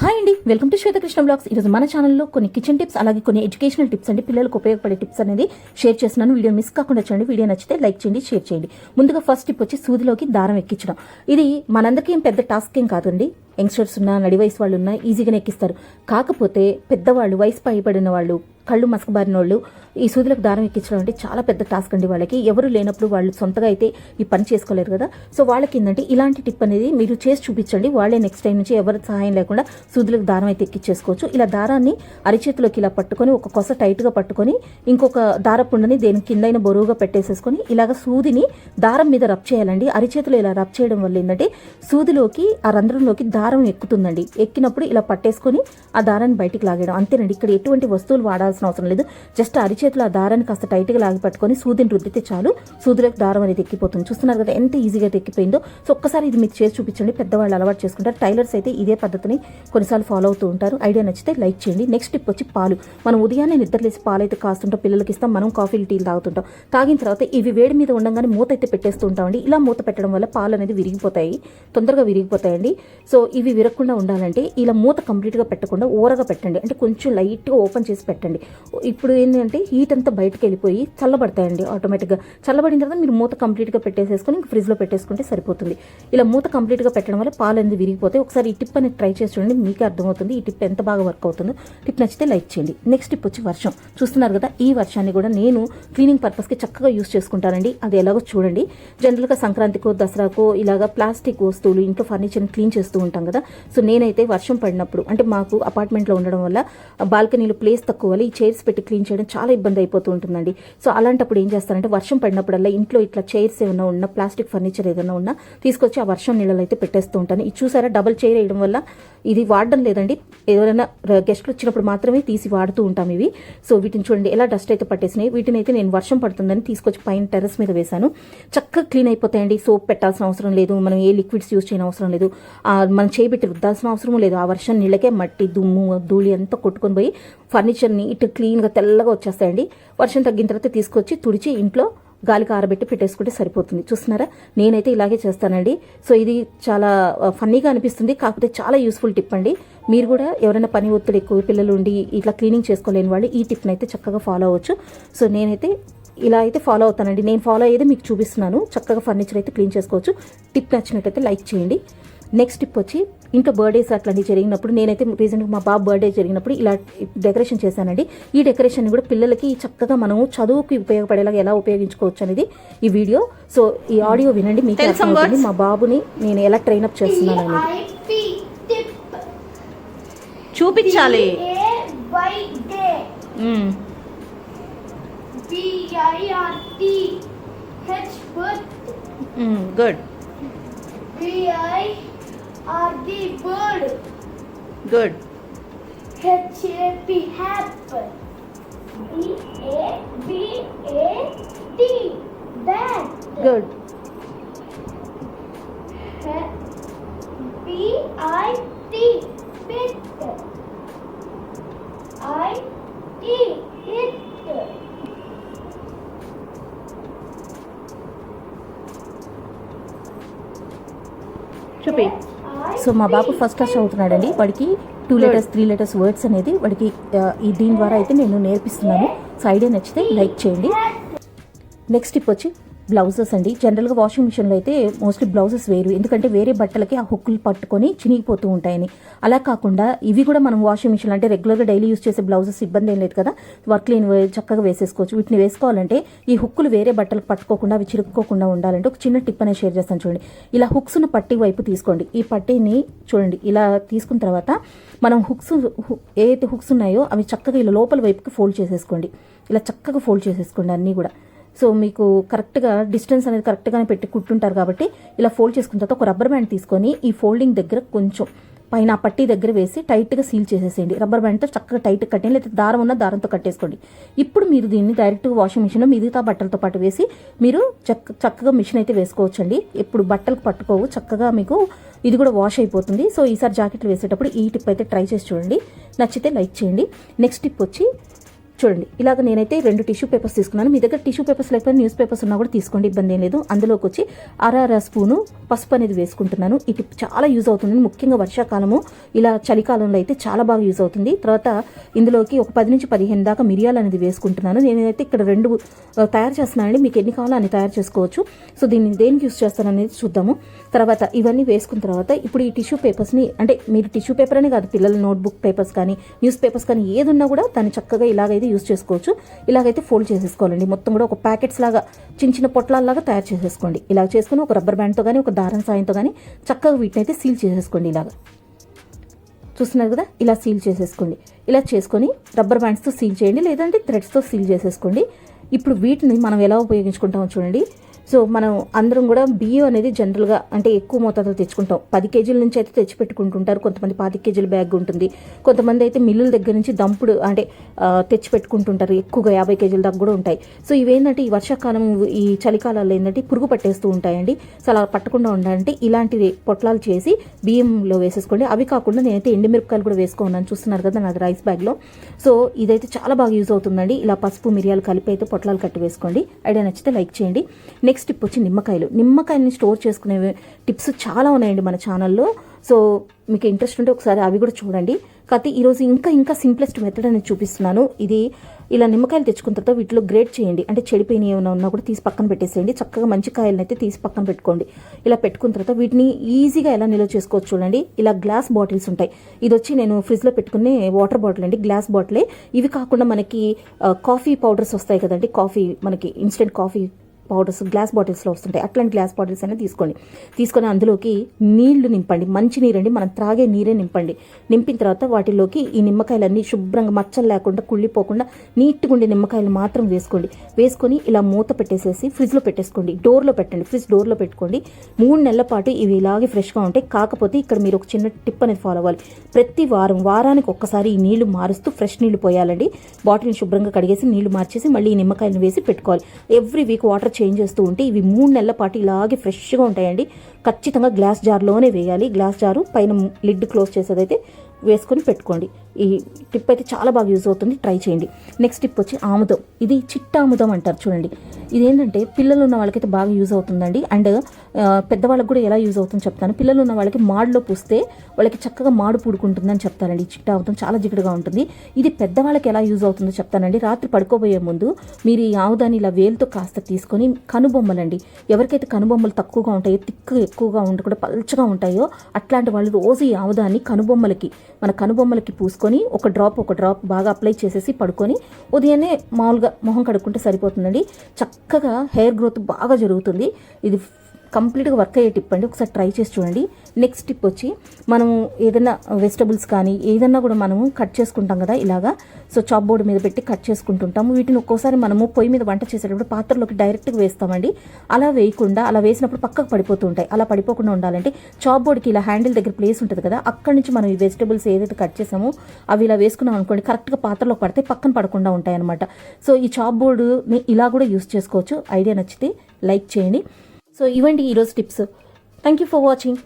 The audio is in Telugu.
హాయ్ అండి వెల్కమ్ టు శ్వేతకృష్ణ బ్లాగ్స్. ఈరోజు మన ఛానల్లో కొన్ని కిచెన్ టిప్స్ అలాగే కొన్ని ఎడ్యుకేషనల్ టిప్స్ అండి పిల్లలకు ఉపయోగపడే టిప్స్ అనేది షేర్ చేస్తున్నాను. వీడియో మిస్ కాకుండా చూడండి. వీడియో నచ్చితే లైక్ చేయండి షేర్ చేయండి. ముందుగా ఫస్ట్ టిప్ వచ్చి సూదిలోకి దారం ఎక్కించడం. ఇది మనందరికీ పెద్ద టాస్క్ ఏం కాదండి. యంగ్స్టర్స్ ఉన్నా నడి వయసు వాళ్ళు ఉన్నా ఈజీగానే ఎక్కిస్తారు. కాకపోతే పెద్దవాళ్ళు వయసు పైబడిన వాళ్ళు కళ్ళు మసకబారిన వాళ్ళు ఈ సూదులకు దారం ఎక్కించడం అంటే చాలా పెద్ద టాస్క్ అండి వాళ్ళకి. ఎవరు లేనప్పుడు వాళ్ళు సొంతగా అయితే ఈ పని చేసుకోలేరు కదా. సో వాళ్ళకి ఏంటంటే ఇలాంటి టిప్ అనేది మీరు చేసి చూపించండి. వాళ్ళే నెక్స్ట్ టైం నుంచి ఎవరి సహాయం లేకుండా సూదులకు దారం అయితే ఎక్కించేసుకోవచ్చు ఇలా దారాన్ని అరిచేతిలోకి ఇలా పట్టుకొని ఒక కొస టైట్గా పట్టుకొని ఇంకొక దారపుండని దేని కిందైన బరువుగా పెట్టేసేసుకొని ఇలాగ సూదిని దారం మీద రబ్ చేయాలండి. అరిచేతిలో ఇలా రబ్ చేయడం వల్ల ఏంటంటే సూదిలోకి ఆ రంధ్రంలోకి దారం దారం ఎక్కుతుందండి. ఎక్కినప్పుడు ఇలా పట్టేసుకొని ఆ దారాన్ని బయటికి లాగేయడం. అంతేనండి ఇక్కడ ఎటువంటి వస్తువులు వాడాల్సిన అవసరం లేదు. జస్ట్ అరిచేతులు ఆ దారాన్ని కాస్త టైట్గా లాగి పట్టుకొని సూదిని రుద్దితే చాలు. సూదిలోకి దారం అనేది ఎక్కిపోతుంది. చూస్తున్నారు కదా ఎంత ఈజీగా ఎక్కిపోయిందో. సో ఒక్కసారి ఇది మీకు చేసి చూపించండి. పెద్దవాళ్ళు అలవాటు చేసుకుంటారు. టైలర్స్ అయితే ఇదే పద్ధతిని కొన్నిసార్లు ఫాలో అవుతూ ఉంటారు. ఐడియా నచ్చితే లైక్ చేయండి. నెక్స్ట్ టిప్ వచ్చి పాలు. మనం ఉదయాన్నే నిద్రలేసి పాలు అయితే కాస్తుంటాం. పిల్లలకి ఇస్తాం. మనం కాఫీలు టీలు తాగుతుంటాం. తాగిన తర్వాత ఇవి వేడి మీద ఉండగానే మూత అయితే పెట్టేస్తూ ఉంటామండి. ఇలా మూత పెట్టడం వల్ల పాలు అనేది విరిగిపోతాయి. తొందరగా విరిగిపోతాయండి. సో ఇవి విరగకుండా ఉండాలంటే ఇలా మూత కంప్లీట్గా పెట్టకుండా ఊరగా పెట్టండి. అంటే కొంచెం లైట్గా ఓపెన్ చేసి పెట్టండి. ఇప్పుడు ఏంటంటే హీట్ అంతా బయటకు వెళ్ళిపోయి చల్లబడతాయండి ఆటోమేటిక్గా చల్లబడిన తర్వాత మీరు మూత కంప్లీట్గా పెట్టేసేసుకొని ఇంక ఫ్రిడ్జ్లో పెట్టేసుకుంటే సరిపోతుంది. ఇలా మూత కంప్లీట్గా పెట్టడం వల్ల పాలు అనేది విరిగిపోతాయి. ఒకసారి ఈ టిప్ అనేది ట్రై చేసి చూడండి మీకే అర్థమవుతుంది. ఈ టిప్ ఎంత బాగా వర్క్ అవుతుందో. టిప్ నచ్చితే లైక్ చేయండి. నెక్స్ట్ టిప్ వచ్చి వర్షం. చూస్తున్నారు కదా ఈ వర్షాన్ని కూడా నేను క్లీనింగ్ పర్పస్కి చక్కగా యూస్ చేసుకుంటానండి. అది ఎలాగో చూడండి. జనరల్గా సంక్రాంతికో దసరాకో ఇలాగా ప్లాస్టిక్ వస్తువులు ఇంట్లో ఫర్నిచర్ని క్లీన్ చేస్తూ ఉంటాం కదా. సో నేనైతే వర్షం పడినప్పుడు అంటే మాకు అపార్ట్మెంట్లో ఉండడం వల్ల బాల్కనీలో ప్లేస్ తక్కువ వల్ల ఈ చైర్స్ పెట్టి క్లీన్ చేయడం చాలా ఇబ్బంది అయిపోతూ ఉంటుందండి. సో అలాంటప్పుడు ఏం చేస్తానంటే వర్షం పడినప్పుడల్లా ఇంట్లో ఇట్లా చైర్స్ ఏమైనా ఉన్నా ప్లాస్టిక్ ఫర్నిచర్ ఏదైనా ఉన్నా తీసుకొచ్చి ఆ వర్షం నీళ్ళలో అయితే పెట్టేస్తూ ఉంటాను. ఇది చూసారా? డబల్ చైర్ వేయడం వల్ల ఇది వాడడం లేదండి. ఎవరైనా గెస్ట్లు వచ్చినప్పుడు మాత్రమే తీసి వాడుతూ ఉంటాం ఇవి. సో వీటిని చూడండి ఎలా డస్ట్ అయితే పట్టేసినాయి. వీటిని అయితే నేను వర్షం పడుతుందని తీసుకొచ్చి పైన టెర్రస్ మీద వేశాను. చక్కగా క్లీన్ అయిపోతాయండి. సోప్ పెట్టాల్సిన అవసరం లేదు. మనం ఏ లిక్విడ్స్ యూజ్ చేయని అవసరం లేదు. మనం చేయబెట్టి రుద్దాల్సిన అవసరం లేదు. ఆ వర్షం నీళ్ళకే మట్టి దుమ్ము ధూళి అంతా కొట్టుకొని పోయి ఫర్నిచర్ని ఇటు క్లీన్గా తెల్లగా వచ్చేస్తాయండి. వర్షం తగ్గిన తర్వాత తీసుకొచ్చి తుడిచి ఇంట్లో గాలికి ఆరబెట్టి పెట్టేసుకుంటే సరిపోతుంది. చూస్తున్నారా? నేనైతే ఇలాగే చేస్తానండి. సో ఇది చాలా ఫన్నీగా అనిపిస్తుంది. కాకపోతే చాలా యూస్ఫుల్ టిప్ అండి. మీరు కూడా ఎవరైనా పని ఒత్తిడి ఎక్కువ పిల్లలు ఉండి ఇట్లా క్లీనింగ్ చేసుకోలేని వాళ్ళు ఈ టిప్ని అయితే చక్కగా ఫాలో అవ్వచ్చు. సో నేనైతే ఇలా అయితే ఫాలో అవుతానండి. నేను ఫాలో అయ్యేది మీకు చూపిస్తున్నాను. చక్కగా ఫర్నిచర్ అయితే క్లీన్ చేసుకోవచ్చు. టిప్ నచ్చినట్టయితే లైక్ చేయండి. నెక్స్ట్ టిప్ వచ్చి ఇంట్లో బర్త్డేస్ అట్లాంటివి జరిగినప్పుడు నేనైతే రీసెంట్గా మా బాబు బర్త్డే జరిగినప్పుడు ఇలా డెకరేషన్ చేశానండి. ఈ డెకరేషన్ కూడా పిల్లలకి చక్కగా మనం చదువుకి ఉపయోగపడేలాగా ఎలా ఉపయోగించుకోవచ్చు అనేది ఈ వీడియో సో ఈ ఆడియో వినండి మీకు అర్థమవుతుంది. మా బాబుని నేను ఎలా ట్రైన్ అప్ చేస్తున్నాను అనేది చూపించాలి. Good are the bird. Good. H A P hap. hap. B-A-B-A-T, bat. Good. H B I T pit. So మా బాబు ఫస్ట్ క్లాస్ చదువుతున్నాడండి. వాడికి two letters three letters words అనేది వాడికి ఈ దీని ద్వారా అయితే నేను నేర్పిస్తున్నాను. సో ఐడియా నచ్చితే లైక్ చేయండి. నెక్స్ట్ టిప్ వచ్చి బ్లౌజెస్ అండి. జనరల్గా వాషింగ్ మిషన్లో అయితే మోస్ట్లీ బ్లౌజెస్ వేరు. ఎందుకంటే వేరే బట్టలకి ఆ హుక్కులు పట్టుకొని చినిగిపోతూ ఉంటాయని. అలా కాకుండా ఇవి కూడా మనం వాషింగ్ మిషన్ అంటే రెగ్యులర్గా డైలీ యూస్ చేసే బ్లౌజెస్ ఇబ్బంది ఏం లేదు కదా. వర్క్ లేని చక్కగా వేసేసుకోవచ్చు. వీటిని వేసుకోవాలంటే ఈ హుక్కులు వేరే బట్టలకు పట్టుకోకుండా అవి చిరుక్కోకుండా ఉండాలంటే ఒక చిన్న టిప్ అనేది షేర్ చేస్తాను చూడండి. ఇలా హుక్స్ను పట్టి వైపు తీసుకోండి. ఈ పట్టీని చూడండి. ఇలా తీసుకున్న తర్వాత మనం హుక్స్ హు- ఏదైతే హుక్స్ ఉన్నాయో అవి చక్కగా ఇలా లోపల వైపుకి ఫోల్డ్ చేసేసుకోండి. ఇలా చక్కగా ఫోల్డ్ చేసేసుకోండి అన్నీ కూడా. సో మీకు కరెక్ట్గా డిస్టెన్స్ అనేది కరెక్ట్గానే పెట్టి కుట్టుంటారు కాబట్టి ఇలా ఫోల్డ్ చేసుకున్న తర్వాత ఒక రబ్బర్ బ్యాండ్ తీసుకొని ఈ ఫోల్డింగ్ దగ్గర కొంచెం పైన ఆ పట్టీ దగ్గర వేసి టైట్గా సీల్ చేసేసేయండి. రబ్బర్ బ్యాండ్తో చక్కగా టైట్ కట్టండి లేదా దారం ఉన్న దారంతో కట్టేసుకోండి. ఇప్పుడు మీరు దీన్ని డైరెక్ట్గా వాషింగ్ మిషన్లో మిగతా బట్టలతో పాటు వేసి మీరు చక్క చక్కగా మిషన్ అయితే వేసుకోవచ్చండి. ఇప్పుడు బట్టలు పట్టుకోవు. చక్కగా మీకు ఇది కూడా వాష్ అయిపోతుంది. సో ఈసారి జాకెట్లు వేసేటప్పుడు ఈ టిప్ అయితే ట్రై చేసి చూడండి. నచ్చితే లైక్ చేయండి. నెక్స్ట్ టిప్ వచ్చి చూడండి ఇలాగ నేనైతే రెండు టిష్యూ పేపర్స్ తీసుకున్నాను. మీ దగ్గర టిష్యూ పేపర్స్ లేకపోతే న్యూస్ పేపర్స్ ఉన్నా కూడా తీసుకోండి ఇబ్బంది ఏం లేదు. అందులోకి వచ్చి అర స్పూను పసుపు అనేది వేసుకుంటున్నాను. ఇది చాలా యూజ్ అవుతుంది. ముఖ్యంగా వర్షాకాలము ఇలా చలికాలంలో అయితే చాలా బాగా యూజ్ అవుతుంది. తర్వాత ఇందులోకి ఒక పది నుంచి పదిహేను దాకా మిరియాలు అనేది వేసుకుంటున్నాను. నేనైతే ఇక్కడ రెండు తయారు చేస్తున్నానండి. మీకు ఎన్ని కావాలో అన్ని తయారు చేసుకోవచ్చు. సో దీన్ని దేనికి యూజ్ చేస్తాననేది చూద్దాము. తర్వాత ఇవన్నీ వేసుకున్న తర్వాత ఇప్పుడు ఈ టిష్యూ పేపర్స్ని అంటే మీరు టిష్యూ పేపర్ అనే కాదు పిల్లల నోట్బుక్ పేపర్స్ కానీ న్యూస్ పేపర్స్ కానీ ఏది ఉన్నా కూడా దాన్ని చక్కగా ఇలాగైతే యూజ్ చేసుకోవచ్చు. ఇలాగైతే ఫోల్డ్ చేసేసుకోవాలండి. మొత్తం కూడా ఒక ప్యాకెట్స్ లాగా చిన్న చిన్న పొట్లాల్లాగా తయారు చేసేసుకోండి. ఇలా చేసుకుని ఒక రబ్బర్ బ్యాండ్తో కానీ ఒక దారం సాయంతో కానీ చక్కగా వీటిని అయితే సీల్ చేసేసుకోండి ఇలాగా. చూస్తున్నారు కదా? ఇలా సీల్ చేసేసుకోండి. ఇలా చేసుకొని రబ్బర్ బ్యాండ్స్తో సీల్ చేయండి లేదంటే థ్రెడ్స్తో సీల్ చేసేసుకోండి. ఇప్పుడు వీటిని మనం ఎలా ఉపయోగించుకుంటామో చూడండి. సో మనం అందరం కూడా బియ్యం అనేది జనరల్గా అంటే ఎక్కువ మోతాదులో తెచ్చుకుంటాం. పది కేజీల నుంచి అయితే తెచ్చి పెట్టుకుంటుంటారు కొంతమంది పాతి కేజీల బ్యాగ్ ఉంటుంది. కొంతమంది అయితే మిల్లుల దగ్గర నుంచి దంపుడు అంటే తెచ్చి పెట్టుకుంటుంటారు ఎక్కువగా యాభై కేజీల దాకా కూడా ఉంటాయి. సో ఇవేంటంటే ఈ వర్షాకాలం ఈ చలికాలాల్లో ఏంటంటే పురుగు పట్టేస్తూ ఉంటాయండి. సో అలా పట్టకుండా ఉండాలంటే ఇలాంటివి పొట్లాలు చేసి బియ్యంలో వేసేసుకోండి. అవి కాకుండా నేనైతే ఎండుమిరపకాయలు కూడా వేసుకున్నాను. చూస్తున్నారు కదా నాది రైస్ బ్యాగ్లో సో ఇదైతే చాలా బాగా యూజ్ అవుతుందండి. ఇలా పసుపు మిరియాలు కలిపి అయితే పొట్లాలు కట్టి వేసుకోండి. ఐడియా నచ్చితే లైక్ చేయండి. నెక్స్ట్ టిప్ వచ్చి నిమ్మకాయలు. నిమ్మకాయలని స్టోర్ చేసుకునే టిప్స్ చాలా ఉన్నాయండి మన ఛానల్లో సో మీకు ఇంట్రెస్ట్ ఉంటే ఒకసారి అవి కూడా చూడండి. కాకపోతే ఈరోజు ఇంకా ఇంకా సింప్లెస్ట్ మెథడ్ అనేది చూపిస్తున్నాను. ఇది ఇలా నిమ్మకాయలు తెచ్చుకున్న తర్వాత వీటిలో గ్రేట్ చేయండి. అంటే చెడిపోయిన ఏమైనా ఉన్నా కూడా తీసి పక్కన పెట్టేసేయండి. చక్కగా మంచి కాయలను అయితే తీసి పక్కన పెట్టుకోండి. ఇలా పెట్టుకున్న తర్వాత వీటిని ఈజీగా ఎలా నిల్వ చేసుకోవచ్చు చూడండి. ఇలా గ్లాస్ బాటిల్స్ ఉంటాయి. ఇది వచ్చి నేను ఫ్రిడ్జ్లో పెట్టుకునే వాటర్ బాటిల్ అండి. గ్లాస్ బాటిలే ఇవి కాకుండా మనకి uh, కాఫీ పౌడర్స్ వస్తాయి కదండి. కాఫీ మనకి ఇన్స్టెంట్ కాఫీ పౌడర్స్ గ్లాస్ బాటిల్స్లో వస్తుంటాయి. అట్లాంటి గ్లాస్ బాటిల్స్ అనేది తీసుకోండి. తీసుకొని అందులోకి నీళ్ళు నింపండి. మంచి నీరండి. మనం త్రాగే నీరే నింపండి. నింపిన తర్వాత వాటిలోకి ఈ నిమ్మకాయలన్నీ శుభ్రంగా మచ్చలు లేకుండా కుళ్ళిపోకుండా నీట్గా ఉండే నిమ్మకాయలు మాత్రం వేసుకోండి. వేసుకొని ఇలా మూత పెట్టేసేసి ఫ్రిడ్జ్లో పెట్టేసుకోండి. డోర్లో పెట్టండి. ఫ్రిడ్జ్ డోర్లో పెట్టుకోండి. మూడు నెలల పాటు ఇవి ఇలాగే ఫ్రెష్గా ఉంటాయి. కాకపోతే ఇక్కడ మీరు ఒక చిన్న టిప్ అనేది ఫాలో అవ్వాలి. ప్రతి వారం వారానికి ఒక్కసారి ఈ నీళ్ళు మారుస్తూ ఫ్రెష్ నీళ్ళు పోయాలండి. బాటిల్ని శుభ్రంగా కడిగేసి నీళ్ళు మార్చేసి మళ్ళీ ఈ నిమ్మకాయలను వేసి పెట్టుకోవాలి. ఎవ్రీ వీక్ వాటర్ చేంజ్ చేస్తూ ఉంటే ఇవి మూడు నెలల పాటు ఇలాగే ఫ్రెష్గా ఉంటాయండి. ఖచ్చితంగా గ్లాస్ జార్లోనే వేయాలి. గ్లాస్ జారు పైన లిడ్ క్లోజ్ చేసేదైతే వేసుకొని పెట్టుకోండి. ఈ టిప్ అయితే చాలా బాగా యూజ్ అవుతుంది. ట్రై చేయండి. నెక్స్ట్ టిప్ వచ్చి ఆముదం. ఇది చిట్ట ఆముదం అంటారు చూడండి. ఇదేంటంటే పిల్లలు ఉన్న వాళ్ళకైతే బాగా యూజ్ అవుతుందండి. అండ్ పెద్దవాళ్ళకి కూడా ఎలా యూజ్ అవుతుందో చెప్తాను. పిల్లలు ఉన్న వాళ్ళకి మాడులో పూస్తే వాళ్ళకి చక్కగా మాడు పూడుకుంటుందని చెప్తానండి. ఈ చిట్ట చాలా జిగుడుగా ఉంటుంది. ఇది పెద్దవాళ్ళకి ఎలా యూజ్ అవుతుందో చెప్తానండి. రాత్రి పడుకోబోయే ముందు మీరు ఈ ఆవుదాన్ని ఇలా వేలుతో కాస్త తీసుకొని కనుబొమ్మలండి. ఎవరికైతే కనుబొమ్మలు తక్కువగా ఉంటాయో తిక్కు ఎక్కువగా ఉండకుండా పల్చగా ఉంటాయో అట్లాంటి వాళ్ళు రోజు ఈ ఆవుదాన్ని కనుబొమ్మలకి మన కనుబొమ్మలకి పూసుకొని ఒక డ్రాప్ ఒక డ్రాప్ బాగా అప్లై చేసేసి పడుకొని ఉదయాన్నే మామూలుగా మొహం కడుక్కుంటే సరిపోతుందండి. చక్కగా హెయిర్ గ్రోత్ బాగా జరుగుతుంది. ఇది కంప్లీట్గా వర్క్ అయ్యే టిప్ అండి. ఒకసారి ట్రై చేసి చూడండి. నెక్స్ట్ టిప్ వచ్చి మనం ఏదైనా వెజిటబుల్స్ కానీ ఏదన్నా కూడా మనము కట్ చేసుకుంటాం కదా ఇలాగా. సో చాప్ బోర్డు మీద పెట్టి కట్ చేసుకుంటుంటాము. వీటిని ఒక్కోసారి మనము పొయ్యి మీద వంట చేసేటప్పుడు పాత్రలోకి డైరెక్ట్గా వేస్తామండి. అలా వేయకుండా అలా వేసినప్పుడు పక్కకు పడిపోతూ ఉంటాయి. అలా పడిపోకుండా ఉండాలంటే చాప్ బోర్డ్కి ఇలా హ్యాండిల్ దగ్గర ప్లేస్ ఉంటుంది కదా అక్కడి నుంచి మనం ఈ వెజిటబుల్స్ ఏదైతే కట్ చేసామో అవి ఇలా వేసుకున్నాం అనుకోండి కరెక్ట్గా పాత్రలో పడితే పక్కన పడకుండా ఉంటాయి అనమాట సో ఈ చాప్ బోర్డుని ఇలా కూడా యూస్ చేసుకోవచ్చు. ఐడియా నచ్చితే లైక్ చేయండి. సో ఇవండి ఈరోజు tips. Thank you for watching